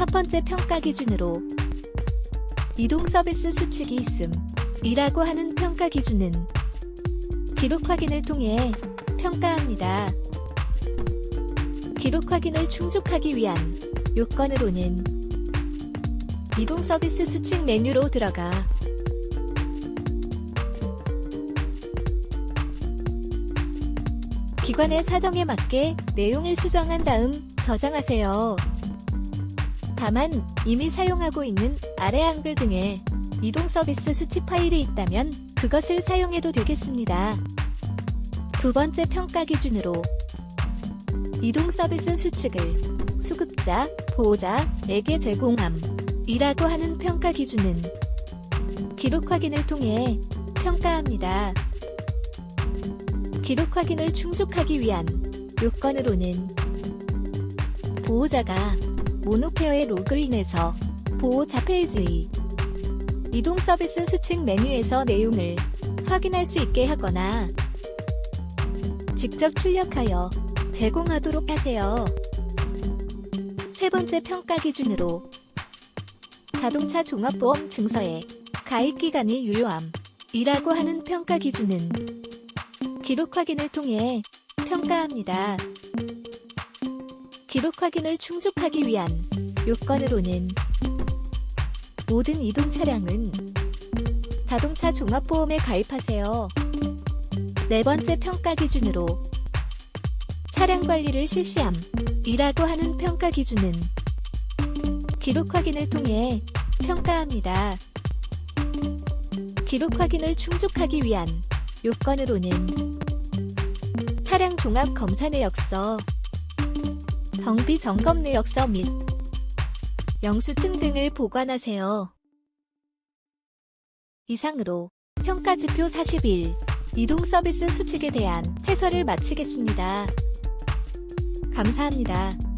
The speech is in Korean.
첫 번째 평가 기준으로 이동 서비스 수칙이 있음 이라고 하는 평가 기준은 기록 확인을 통해 평가합니다. 기록 확인을 충족하기 위한 요건으로는 이동 서비스 수칙 메뉴로 들어가 기관의 사정에 맞게 내용을 수정한 다음 저장하세요. 다만 이미 사용하고 있는 아래 한글 등의 이동 서비스 수치 파일이 있다면 그것을 사용해도 되겠습니다. 두 번째 평가 기준으로 이동 서비스 수칙을 수급자, 보호자에게 제공함 이라고 하는 평가 기준은 기록 확인을 통해 평가합니다. 기록 확인을 충족하기 위한 요건으로는 보호자가 모노페어의 로그인해서 보호자 페이지의 이동 서비스 수칙 메뉴에서 내용을 확인할 수 있게 하거나 직접 출력하여 제공하도록 하세요. 세 번째 평가 기준으로 자동차 종합보험 증서의 가입 기간이 유효함 이라고 하는 평가 기준은 기록 확인을 통해 평가합니다. 기록 확인을 충족하기 위한 요건으로는 모든 이동 차량은 자동차 종합보험에 가입하세요. 네 번째 평가 기준으로 차량 관리를 실시함 이라고 하는 평가 기준은 기록 확인을 통해 평가합니다. 기록 확인을 충족하기 위한 요건으로는 차량 종합 검사 내역서, 정비 점검 내역서 및 영수증 등을 보관하세요. 이상으로 평가지표 41 이동 서비스 수칙에 대한 해설을 마치겠습니다. 감사합니다.